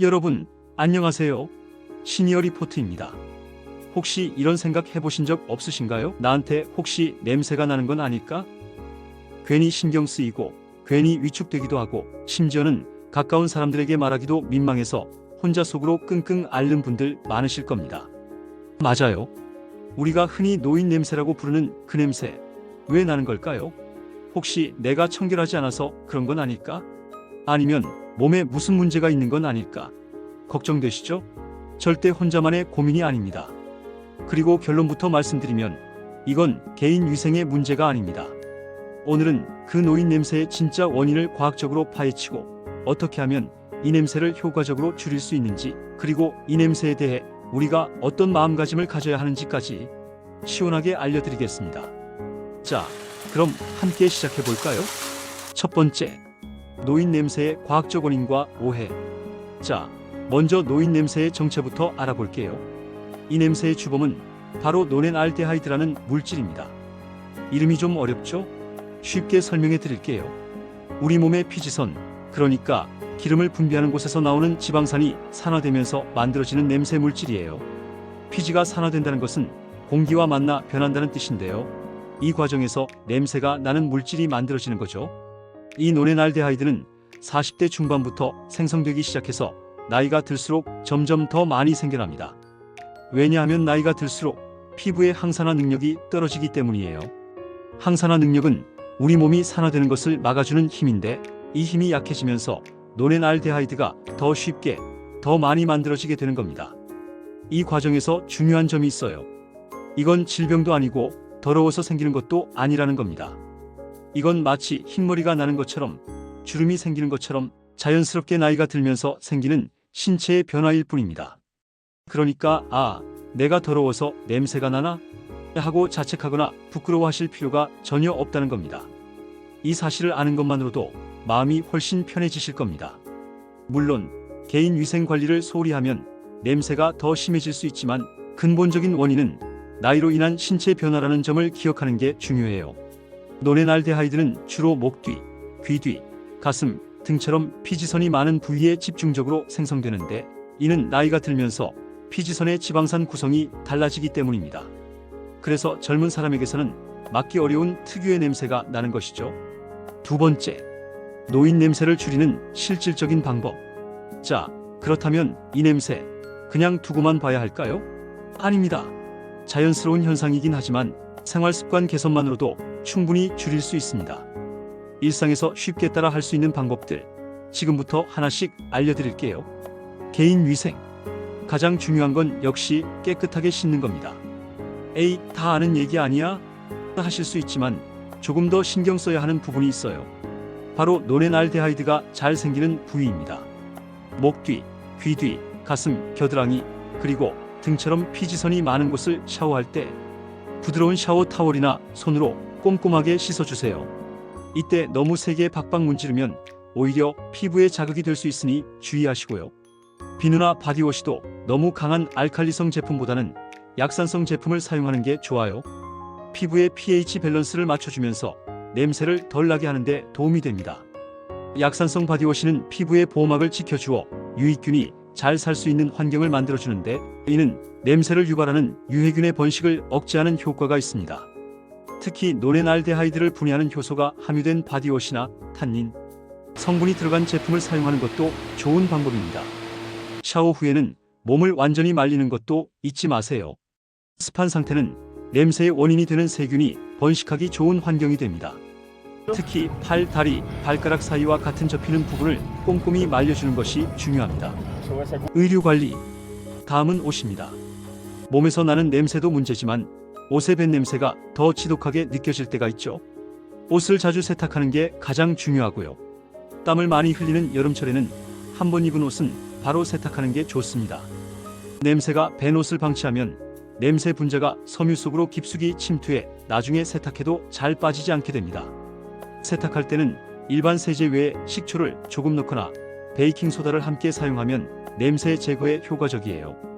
여러분, 안녕하세요. 시니어 리포트입니다. 혹시 이런 생각 해보신 적 없으신가요? 나한테 혹시 냄새가 나는 건 아닐까? 괜히 신경 쓰이고, 괜히 위축되기도 하고, 심지어는 가까운 사람들에게 말하기도 민망해서 혼자 속으로 끙끙 앓는 분들 많으실 겁니다. 맞아요. 우리가 흔히 노인 냄새라고 부르는 그 냄새, 왜 나는 걸까요? 혹시 내가 청결하지 않아서 그런 건 아닐까? 아니면 몸에 무슨 문제가 있는 건 아닐까? 걱정되시죠? 절대 혼자만의 고민이 아닙니다. 그리고 결론부터 말씀드리면 이건 개인 위생의 문제가 아닙니다. 오늘은 그 노인 냄새의 진짜 원인을 과학적으로 파헤치고 어떻게 하면 이 냄새를 효과적으로 줄일 수 있는지 그리고 이 냄새에 대해 우리가 어떤 마음가짐을 가져야 하는지까지 시원하게 알려드리겠습니다. 자, 그럼 함께 시작해 볼까요? 첫 번째, 노인 냄새의 과학적 원인과 오해. 자, 먼저 노인 냄새의 정체부터 알아볼게요. 이 냄새의 주범은 바로 노넨알데하이드라는 물질입니다. 이름이 좀 어렵죠? 쉽게 설명해 드릴게요. 우리 몸의 피지선, 그러니까 기름을 분비하는 곳에서 나오는 지방산이 산화되면서 만들어지는 냄새 물질이에요. 피지가 산화된다는 것은 공기와 만나 변한다는 뜻인데요. 이 과정에서 냄새가 나는 물질이 만들어지는 거죠. 이 노넨알데하이드는 40대 중반부터 생성되기 시작해서 나이가 들수록 점점 더 많이 생겨납니다. 왜냐하면 나이가 들수록 피부의 항산화 능력이 떨어지기 때문이에요. 항산화 능력은 우리 몸이 산화되는 것을 막아주는 힘인데 이 힘이 약해지면서 노넨알데하이드가 더 쉽게 더 많이 만들어지게 되는 겁니다. 이 과정에서 중요한 점이 있어요. 이건 질병도 아니고 더러워서 생기는 것도 아니라는 겁니다. 이건 마치 흰머리가 나는 것처럼 주름이 생기는 것처럼 자연스럽게 나이가 들면서 생기는 신체의 변화일 뿐입니다. 그러니까 아, 내가 더러워서 냄새가 나나? 하고 자책하거나 부끄러워하실 필요가 전혀 없다는 겁니다. 이 사실을 아는 것만으로도 마음이 훨씬 편해지실 겁니다. 물론 개인 위생 관리를 소홀히 하면 냄새가 더 심해질 수 있지만 근본적인 원인은 나이로 인한 신체 변화라는 점을 기억하는 게 중요해요. 노렌알데하이드는 주로 목 뒤, 귀 뒤, 가슴 등처럼 피지선이 많은 부위에 집중적으로 생성되는데 이는 나이가 들면서 피지선의 지방산 구성이 달라지기 때문입니다. 그래서 젊은 사람에게서는 맡기 어려운 특유의 냄새가 나는 것이죠. 두 번째, 노인 냄새를 줄이는 실질적인 방법. 자, 그렇다면 이 냄새 그냥 두고만 봐야 할까요? 아닙니다. 자연스러운 현상이긴 하지만 생활 습관 개선만으로도 충분히 줄일 수 있습니다. 일상에서 쉽게 따라 할 수 있는 방법들 지금부터 하나씩 알려드릴게요. 개인 위생. 가장 중요한 건 역시 깨끗하게 씻는 겁니다. 에이, 다 아는 얘기 아니야? 하실 수 있지만 조금 더 신경 써야 하는 부분이 있어요. 바로 노렌알데하이드가 잘 생기는 부위입니다. 목 뒤, 귀 뒤, 가슴, 겨드랑이, 그리고 등처럼 피지선이 많은 곳을 샤워할 때 부드러운 샤워 타월이나 손으로 꼼꼼하게 씻어주세요. 이때 너무 세게 박박 문지르면 오히려 피부에 자극이 될 수 있으니 주의하시고요. 비누나 바디워시도 너무 강한 알칼리성 제품보다는 약산성 제품을 사용하는 게 좋아요. 피부의 pH 밸런스를 맞춰주면서 냄새를 덜 나게 하는데 도움이 됩니다. 약산성 바디워시는 피부의 보호막을 지켜주어 유익균이 잘 살 수 있는 환경을 만들어주는데 이는 냄새를 유발하는 유해균의 번식을 억제하는 효과가 있습니다. 특히 노렌알데하이드를 분해하는 효소가 함유된 바디워시나 탄닌, 성분이 들어간 제품을 사용하는 것도 좋은 방법입니다. 샤워 후에는 몸을 완전히 말리는 것도 잊지 마세요. 습한 상태는 냄새의 원인이 되는 세균이 번식하기 좋은 환경이 됩니다. 특히 팔, 다리, 발가락 사이와 같은 접히는 부분을 꼼꼼히 말려주는 것이 중요합니다. 의류 관리. 다음은 옷입니다. 몸에서 나는 냄새도 문제지만 옷의 밴 냄새가 더 지독하게 느껴질 때가 있죠. 옷을 자주 세탁하는 게 가장 중요하고요. 땀을 많이 흘리는 여름철에는 한 번 입은 옷은 바로 세탁하는 게 좋습니다. 냄새가 밴 옷을 방치하면 냄새 분자가 섬유 속으로 깊숙이 침투해 나중에 세탁해도 잘 빠지지 않게 됩니다. 세탁할 때는 일반 세제 외에 식초를 조금 넣거나 베이킹 소다를 함께 사용하면 냄새 제거에 효과적이에요.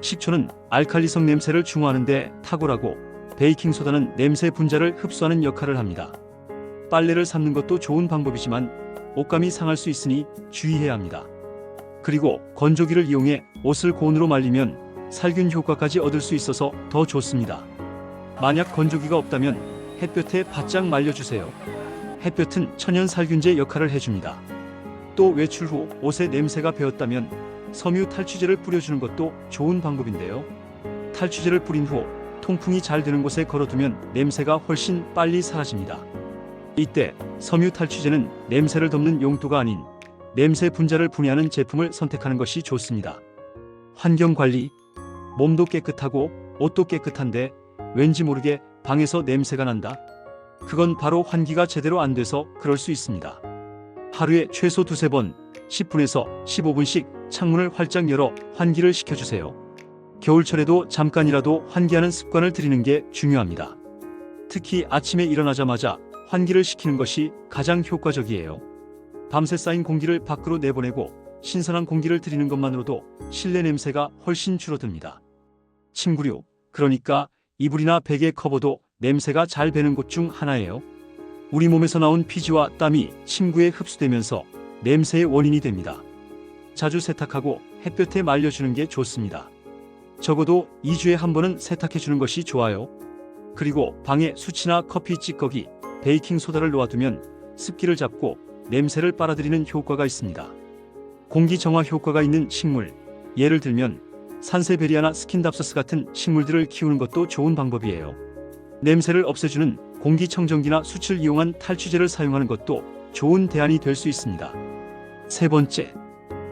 식초는 알칼리성 냄새를 중화하는 데 탁월하고 베이킹 소다는 냄새 분자를 흡수하는 역할을 합니다. 빨래를 삶는 것도 좋은 방법이지만 옷감이 상할 수 있으니 주의해야 합니다. 그리고 건조기를 이용해 옷을 고온으로 말리면 살균 효과까지 얻을 수 있어서 더 좋습니다. 만약 건조기가 없다면 햇볕에 바짝 말려주세요. 햇볕은 천연 살균제 역할을 해줍니다. 또 외출 후 옷에 냄새가 배었다면 섬유 탈취제를 뿌려주는 것도 좋은 방법인데요. 탈취제를 뿌린 후 통풍이 잘 되는 곳에 걸어두면 냄새가 훨씬 빨리 사라집니다. 이때 섬유 탈취제는 냄새를 덮는 용도가 아닌 냄새 분자를 분해하는 제품을 선택하는 것이 좋습니다. 환경 관리 몸도 깨끗하고 옷도 깨끗한데 왠지 모르게 방에서 냄새가 난다. 그건 바로 환기가 제대로 안 돼서 그럴 수 있습니다. 하루에 최소 두세 번 10분에서 15분씩 창문을 활짝 열어 환기를 시켜주세요. 겨울철에도 잠깐이라도 환기하는 습관을 들이는 게 중요합니다. 특히 아침에 일어나자마자 환기를 시키는 것이 가장 효과적이에요. 밤새 쌓인 공기를 밖으로 내보내고 신선한 공기를 들이는 것만으로도 실내 냄새가 훨씬 줄어듭니다. 침구류, 그러니까 이불이나 베개 커버도 냄새가 잘 배는 곳 중 하나예요. 우리 몸에서 나온 피지와 땀이 침구에 흡수되면서 냄새의 원인이 됩니다. 자주 세탁하고 햇볕에 말려주는 게 좋습니다. 적어도 2주에 한 번은 세탁해 주는 것이 좋아요. 그리고 방에 수치나 커피 찌꺼기, 베이킹 소다를 놓아두면 습기를 잡고 냄새를 빨아들이는 효과가 있습니다. 공기 정화 효과가 있는 식물, 예를 들면 산세베리아나 스킨답서스 같은 식물들을 키우는 것도 좋은 방법이에요. 냄새를 없애주는 공기청정기나 수치를 이용한 탈취제를 사용하는 것도 좋은 대안이 될 수 있습니다. 세 번째,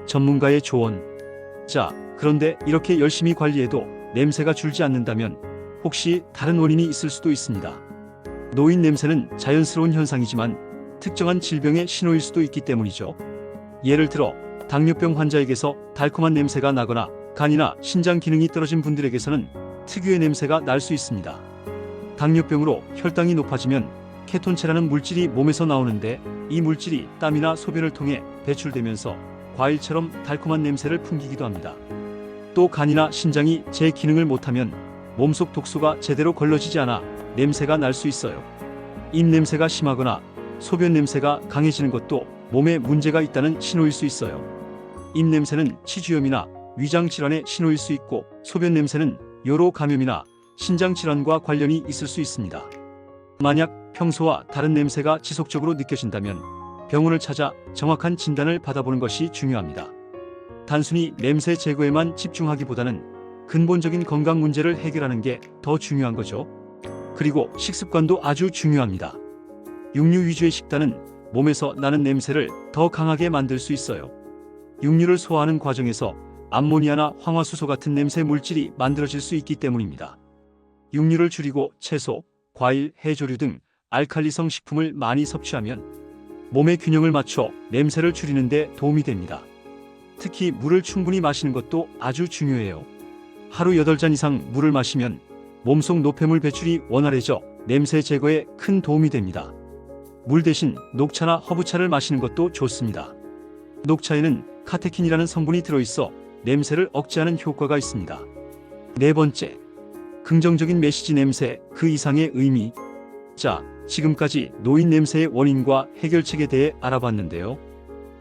전문가의 조언. 자, 그런데 이렇게 열심히 관리해도 냄새가 줄지 않는다면 혹시 다른 원인이 있을 수도 있습니다. 노인 냄새는 자연스러운 현상이지만 특정한 질병의 신호일 수도 있기 때문이죠. 예를 들어 당뇨병 환자에게서 달콤한 냄새가 나거나 간이나 신장 기능이 떨어진 분들에게서는 특유의 냄새가 날 수 있습니다. 당뇨병으로 혈당이 높아지면 케톤체라는 물질이 몸에서 나오는데 이 물질이 땀이나 소변을 통해 배출되면서 과일처럼 달콤한 냄새를 풍기기도 합니다. 또 간이나 신장이 제 기능을 못하면 몸속 독소가 제대로 걸러지지 않아 냄새가 날 수 있어요. 입 냄새가 심하거나 소변 냄새가 강해지는 것도 몸에 문제가 있다는 신호일 수 있어요. 입 냄새는 치주염이나 위장 질환의 신호일 수 있고 소변 냄새는 요로 감염이나 신장 질환과 관련이 있을 수 있습니다. 만약 평소와 다른 냄새가 지속적으로 느껴진다면 병원을 찾아 정확한 진단을 받아보는 것이 중요합니다. 단순히 냄새 제거에만 집중하기보다는 근본적인 건강 문제를 해결하는 게 더 중요한 거죠. 그리고 식습관도 아주 중요합니다. 육류 위주의 식단은 몸에서 나는 냄새를 더 강하게 만들 수 있어요. 육류를 소화하는 과정에서 암모니아나 황화수소 같은 냄새 물질이 만들어질 수 있기 때문입니다. 육류를 줄이고 채소, 과일, 해조류 등 알칼리성 식품을 많이 섭취하면 몸의 균형을 맞춰 냄새를 줄이는 데 도움이 됩니다. 특히 물을 충분히 마시는 것도 아주 중요해요. 하루 8잔 이상 물을 마시면 몸속 노폐물 배출이 원활해져 냄새 제거에 큰 도움이 됩니다. 물 대신 녹차나 허브차를 마시는 것도 좋습니다. 녹차에는 카테킨이라는 성분이 들어있어 냄새를 억제하는 효과가 있습니다. 네 번째, 긍정적인 메시지 냄새 그 이상의 의미. 자, 지금까지 노인 냄새의 원인과 해결책에 대해 알아봤는데요.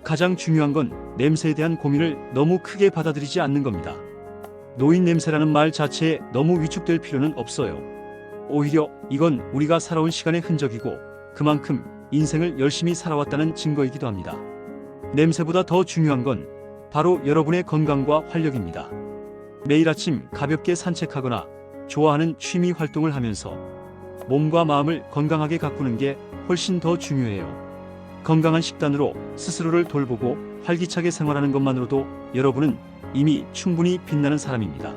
가장 중요한 건 냄새에 대한 고민을 너무 크게 받아들이지 않는 겁니다. 노인 냄새라는 말 자체에 너무 위축될 필요는 없어요. 오히려 이건 우리가 살아온 시간의 흔적이고 그만큼 인생을 열심히 살아왔다는 증거이기도 합니다. 냄새보다 더 중요한 건 바로 여러분의 건강과 활력입니다. 매일 아침 가볍게 산책하거나 좋아하는 취미 활동을 하면서 몸과 마음을 건강하게 가꾸는 게 훨씬 더 중요해요. 건강한 식단으로 스스로를 돌보고 활기차게 생활하는 것만으로도 여러분은 이미 충분히 빛나는 사람입니다.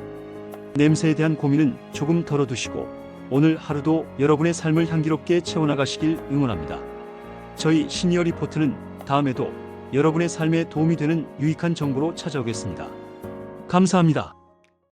냄새에 대한 고민은 조금 덜어두시고 오늘 하루도 여러분의 삶을 향기롭게 채워나가시길 응원합니다. 저희 시니어 리포트는 다음에도 여러분의 삶에 도움이 되는 유익한 정보로 찾아오겠습니다. 감사합니다.